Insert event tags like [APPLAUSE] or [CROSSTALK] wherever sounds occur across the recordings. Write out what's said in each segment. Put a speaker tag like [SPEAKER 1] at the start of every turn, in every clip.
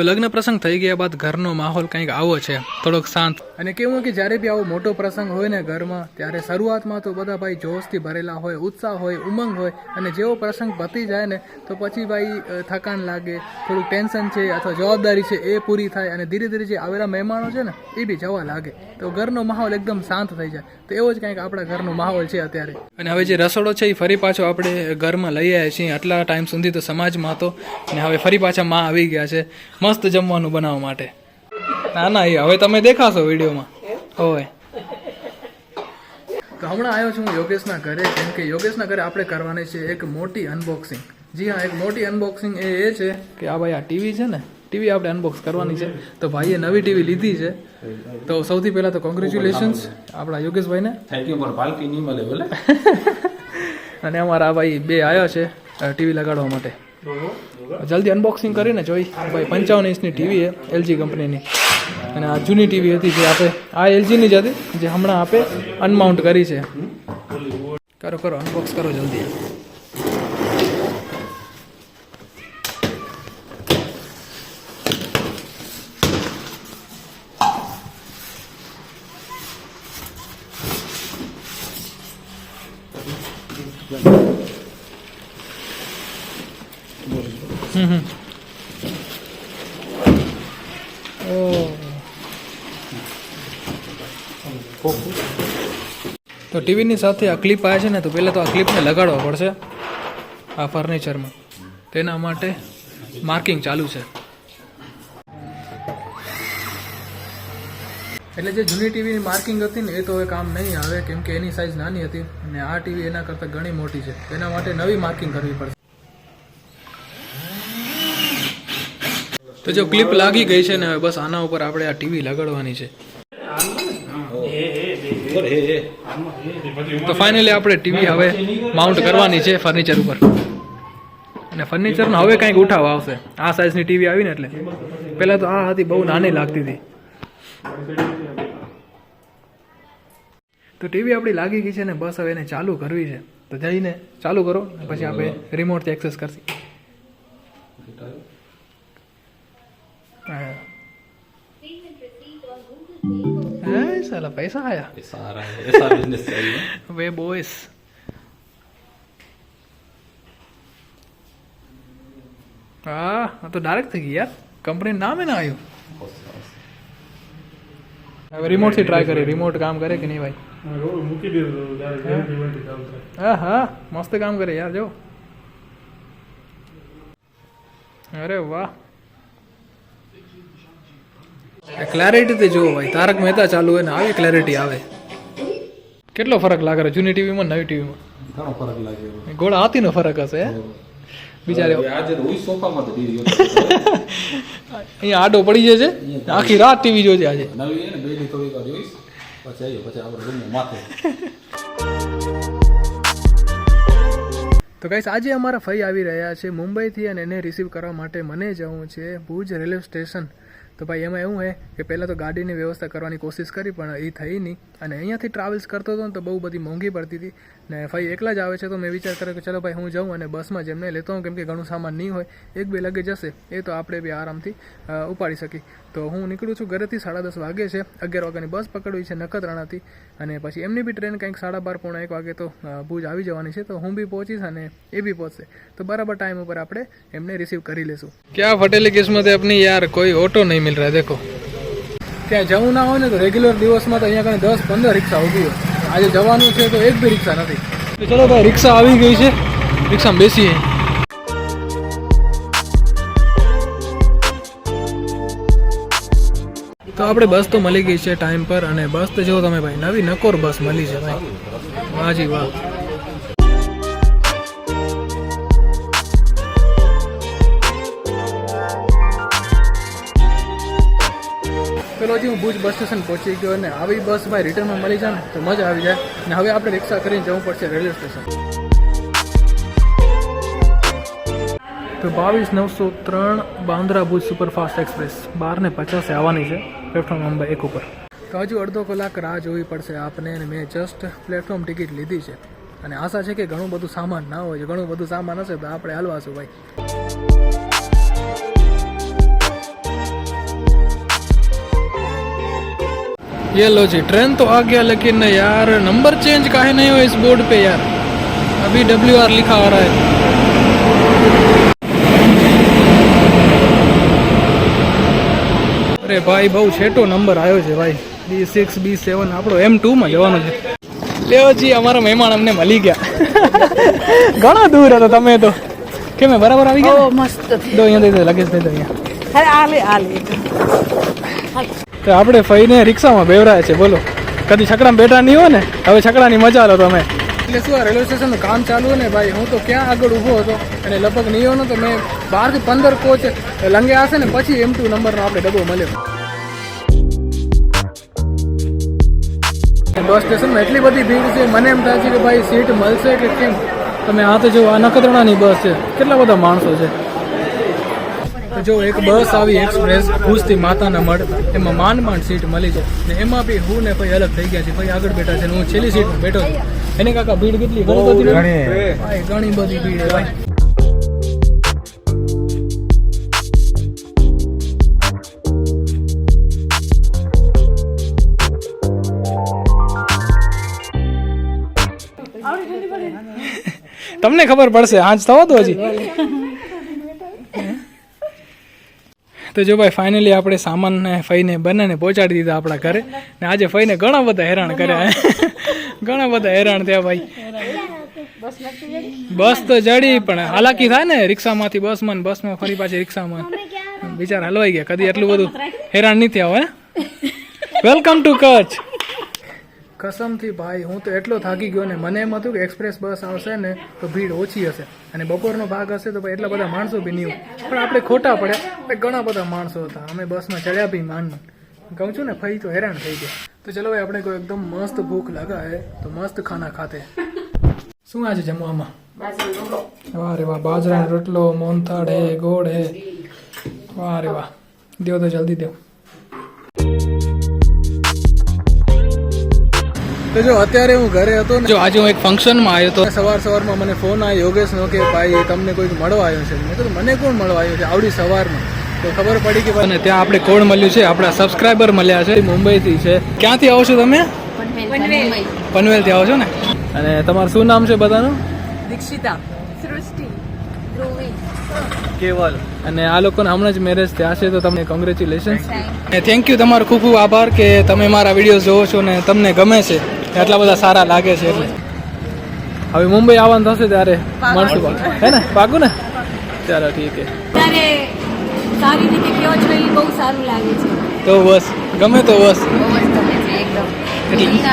[SPEAKER 1] તો લગ્ન પ્રસંગ થઈ ગયા બાદ ઘરનો માહોલ કંઈક આવો છે. થોડોક શાંત. અને કેવું કે જ્યારે બી આવો મોટો પ્રસંગ હોય ને ઘરમાં, ત્યારે શરૂઆતમાં તો બધા ભાઈ જોશથી ભરેલા હોય, ઉત્સાહ હોય, ઉમંગ હોય. અને જેવો પ્રસંગ પતી જાય ને, તો પછી ભાઈ થકાન લાગે, થોડુંક ટેન્શન છે અથવા જવાબદારી છે એ પૂરી થાય. અને ધીરે ધીરે જે આવેલા મહેમાનો છે ને, એ બી જવા લાગે. તો ઘરનો માહોલ એકદમ શાંત થઈ જાય. તો એવો જ કંઈક આપણા ઘરનો માહોલ છે અત્યારે. અને હવે જે રસોડો છે એ ફરી પાછો આપણે ઘરમાં લઈ આવ્યા છીએ. આટલા ટાઈમ સુધી તો સમાજમાં હતો. અને હવે ફરી પાછા માં આવી ગયા છે. મસ્ત જમવાનું બનાવવા માટે. ના ના એ હવે તમે દેખાશો વિડીયોમાં. હોય તો હમણાં આવ્યો છું હું યોગેશના ઘરે. કેમ કે યોગેશના ઘરે આપણે કરવાની છે એક મોટી અનબોક્સિંગ જી હા એક મોટી અનબોક્સિંગ એ એ છે કે આ ભાઈ આ ટીવી છે ને ટીવી આપણે અનબોક્સ કરવાની છે. તો ભાઈએ નવી ટીવી લીધી છે. તો સૌથી પહેલાં તો કોંગ્રેચ્યુલેશન્સ આપણા યોગેશભાઈને.
[SPEAKER 2] થેન્ક યુ પણ પાલકી નહીં મળે બોલે. [LAUGHS]
[SPEAKER 1] અને અમારા આ ભાઈ બે આવ્યા છે ટીવી લગાડવા માટે. જલ્દી અનબોક્સિંગ કરીને જોઈ. ભાઈ પંચાવન ઇંચની ટીવી છે એલજી કંપનીની અને આ જૂની ટીવી હતી જે આપે આ એલજીની જ હતી, જે હમણાં આપે અનમાઉન્ટ કરી છે. કરો કરો અનબોક્સ કરો જલ્દી. તો ટીવીની સાથે આ ક્લિપ આવે છે ને, તો પહેલાં તો આ ક્લિપને લગાડવા પડશે આ ફર્નિચરમાં તેના માટે માર્કિંગ ચાલુ છે. એટલે જે જૂની ટીવીની માર્કિંગ હતી ને, એ તો હવે કામ નહીં આવે, કેમ કે એની સાઇઝ નાની હતી અને આ ટીવી એના કરતાં ઘણી મોટી છે. એના માટે નવી માર્કિંગ કરવી પડશે. તો જો ક્લિપ લાગી ગઈ છે ને, હવે બસ આના ઉપર આપણે આ ટીવી લગાડવાની છે. તો ફાઇનલી આપણે ટીવી હવે માઉન્ટ કરવાની છે ફર્નિચર ઉપર. અને ફર્નિચરનો હવે કંઈક ઉઠાવ આવશે. આ સાઇઝની ટીવી આવી ને એટલે. પહેલાં તો આ હતી, બહુ નાની લાગતી હતી. તો ટીવી આપણી લાગી ગઈ છે ને, બસ હવે એને ચાલુ કરવી છે. તો જઈને ચાલુ કરો પછી આપણે રિમોટથી એક્સેસ કરશી. હા હે સાલા પૈસા આયા
[SPEAKER 2] એ સારા હે એસા બિઝનેસ चाहिए
[SPEAKER 1] वे बॉयस હા આ તો ડાયરેક્ટ થઈ ગઈ યાર કંપની નામ ના આવ્યું હવે રિમોટ થી ટ્રાય કરીએ રિમોટ કામ કરે કે નહીં ભાઈ
[SPEAKER 3] મૂકી દીધું ત્યારે કામ થાય
[SPEAKER 1] હા હા મસ્ત કામ કરે યાર જો અરે વાહ ક્લેરિટી તે જુઓ ભાઈ તારક મહેતા ચાલુ હોય ને આવી ક્લેરિટી આવે. કેટલો ફરક લાગે છે જૂની ટીવીમાં નવી ટીવીમાં?
[SPEAKER 2] ઘણો ફરક લાગે
[SPEAKER 1] ગોળા હાથીનો ફરક હશે બિચારે
[SPEAKER 2] આજે રોઈ સોફામાં તો
[SPEAKER 1] અહીંયા આડો પડી જાય છે આખી રાત ટીવી જોજે આજે.
[SPEAKER 2] નવી ને બેડી થોડી વાર જોઈશ. પછી આવ્યો પછી આપણે રૂમમાં માથે.
[SPEAKER 1] તો ગાઈસ આજે અમારા ફઈ આવી રહ્યા છે મુંબઈથી અને એને રિસીવ કરવા માટે મને જવું છે ભુજ રેલવે સ્ટેશન. તો ભાઈ એમાં એવું છે કે પહેલાં તો ગાડીની વ્યવસ્થા કરવાની કોશિશ કરી, પણ એ થઈ નહીં. અને અહીંયાથી ટ્રાવેલ્સ કરતો હતો ને તો બહુ બધી મોંઘી પડતી હતી. ને ભાઈ એકલા જ આવે છે તો મેં વિચાર કર્યો કે ચલો ભાઈ હું જાઉં અને બસમાં જેમને લેતો હોઉં, કેમ કે ઘણું સામાન નહીં હોય, એક બે લગેજ હશે એ તો આપણે બી આરામથી ઉપાડી શકી તો હું નીકળું છું ઘરેથી સાડા દસ વાગે છે, અગિયાર વાગ્યાની બસ પકડવી છે નખત્રાણાથી. અને પછી એમની બી ટ્રેન કંઈક સાડા બાર પોણા એક વાગે તો ભુજ આવી જવાની છે, તો હું બી પહોંચીશ અને એ બી પહોંચશે. તો બરાબર ટાઈમ ઉપર આપણે એમને રિસીવ કરી લેશું. ક્યાં ફટેલી કિસ્મત આપની યાર કોઈ ઓટો નહીં મિલ રહે, દેખો. ત્યાં જવું ના હોય ને તો રેગ્યુલર દિવસમાં તો અહીંયા કણે દસ, પંદર રિક્ષા ઊભી હોય. આજે જવાનું છે તો એક બી રિક્ષા નથી. ચલો ભાઈ, રિક્ષા આવી ગઈ છે. રિક્ષામાં બેસીએ તો આપણે બસ તો મળી ગઈ છે ટાઈમ પર અને બસ તો જો તમે ભાઈ, નવી નકોર બસ મળી છે ભાઈ. વાહ વાહ. હજી હું ભુજ બસ સ્ટેશન પહોંચી ગયો અને આવી બસ ભાઈ રિટર્નમાં મળી જાય તો મજા આવી જાય. અને હવે આપણે રિક્ષા કરીને જવું પડશે રેલવે સ્ટેશન તો બાવીસ નવસો ત્રણ બાંદ્રા ભુજ સુપરફાસ્ટ એક્સપ્રેસ બાર ને પચાસે આવવાની છે. પ્લેટફોર્મ નંબર એક ઉપર. તો હજુ અડધો કલાક રાહ જોવી પડશે આપને અને મેં જસ્ટ પ્લેટફોર્મ ટિકિટ લીધી છે. અને આશા છે કે ઘણું બધું સામાન ના હોય. ઘણું બધું સામાન હશે તો આપણે હલવાશું ભાઈ? ये लो जी ट्रेन तो आ गया लेकिन यार नंबर चेंज काहे नहीं हुआ इस बोर्ड पे यार अभी डब्ल्यू आर लिखा आ रहा है અરે ભાઈ બહુ છેટો નંબર આવ્યો છે ભાઈ બી સિક્સ બી સેવન આપણો એમ ટુમાં જવાનું છે લેવો જી અમારા મહેમાન અમને મળી ગયા [LAUGHS] ઘણા દૂર હતો તમે તો કેમ બરાબર આવી ગયા
[SPEAKER 4] ઓ મસ્ત
[SPEAKER 1] દો અહીંયા દઈ દો લગેજ દઈ દો અહીંયા
[SPEAKER 4] અરે આલે આલે
[SPEAKER 1] આપણે ફઈને રિક્ષામાં બેવરાય છે, બોલો. કદી છકડામાં બેઠા નહીં હોય ને હવે છકડાની મજા લો તમે. એટલે શું આ રેલવે સ્ટેશનનું કામ ચાલુ ને ભાઈ? હું તો ક્યાં આગળ ઊભો હતો? અને લગભગ નહીં હતો તો મેં બારથી પંદર કોચ લંગે હશે ને પછી એમ ટુ નંબરનો આપણે ડબ્બો મળ્યો. બસ સ્ટેશનમાં એટલી બધી ભીડ છે, મને એમ થાય છે કે ભાઈ સીટ મળશે કે કેમ? તમે આ તો જો, આ નખત્રાણાની બસ છે. કેટલા બધા માણસો છે? જો એક બસ આવી એક્સપ્રેસ ભુજથી માતાના મઢ એમાં માંડ માંડ સીટ મળી છે. ને એમાં બી હું ને ભાઈ અલગ થઈ ગયા છે ભાઈ આગળ બેઠા છે ને હું છેલ્લી સીટ બેઠો છું. એને કાકા ભીડ કેટલી? ઘણી. બધી ભાઈ ઘણી બધી ભીડ ભાઈ. તમને ખબર પડશે આજ થવા દો હજી. તો જો ભાઈ ફાઇનલી આપણે સામાનને ફઈને બંનેને પહોંચાડી દીધા આપણા ઘરે. ને આજે ફઈને ઘણા બધા હેરાન કર્યા. ઘણા બધા હેરાન થયા ભાઈ. બસ તો જડી, પણ હાલાકી થાય ને રિક્ષામાંથી બસમાં બસમાં ફરી પાછી રિક્ષામાં. બિચારા હલવાઈ ગયા, કદી એટલું બધું હેરાન નહીં થયા હોય વેલકમ ટુ કચ્છ કસમથી ભાઈ, હું તો એટલો થાકી ગયો ને, મને એમ હતું કે એક્સપ્રેસ બસ આવશે ને તો ભીડ ઓછી હશે. અને બપોરનો ભાગ હશે તો ભાઈ એટલા બધા માણસો બી નહીં પણ આપણે ખોટા પડ્યા. ઘણા બધા માણસો હતા. અમે બસમાં ચડ્યા બી માન કહું છું ને, ફઈ તો હેરાન થઈ ગયા. તો ચલો ભાઈ, આપણે કોઈ એકદમ મસ્ત ભૂખ લગાવે તો મસ્ત ખાના ખાતે. શું આજે જમવામાં? વાહ રે વાહ, બાજરાનો રોટલો મોનથાળ હે, ગોળ હે. વાહ રે વાહ. દેવ તો જલ્દી દો તો જો અત્યારે હું ઘરે હતો ને જો આજે હું એક ફંક્શનમાં આવ્યો હતો સવાર સવારમાં મને ફોન આવ્યો યોગેશનો કે ભાઈ તમને કોઈક મળવા આવ્યો છે. મેં કીધું મને કોણ મળવા આવ્યો છે? આવડી સવારમાં. તો ખબર પડી કે અને ત્યાં આપણે કોણ મળ્યું છે? આપણા સબસ્ક્રાઈબર મળ્યા છે. મુંબઈથી છે. ક્યાંથી આવો છો તમે? પનવેલથી આવો છો ને? અને તમારું શું નામ છે બધાનું?
[SPEAKER 4] દીક્ષિતા. સૃષ્ટિ.
[SPEAKER 1] કેવલ. અને આ લોકોને હમણાં જ મેરેજ થયા છે તો તમને કોંગ્રેચ્યુલેશન થેન્ક યુ તમારો ખૂબ ખૂબ આભાર કે તમે મારા વીડિયો જોવો છો ને તમને ગમે છે. આટલા બધા સારા લાગે છે એટલે. હવે મુંબઈ આવવાનું થશે ત્યારે મળશું. હે ને? પાકું ને ચાલો ઠીક છે.
[SPEAKER 5] સારી રીતે કયો છો એ બહુ સારું લાગે છે.
[SPEAKER 1] તો બસ. ગમે તો બસ.
[SPEAKER 5] બહુ જ ગમે છે એકદમ.
[SPEAKER 1] એટલે-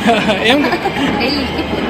[SPEAKER 1] [LAUGHS] એમ [LAUGHS]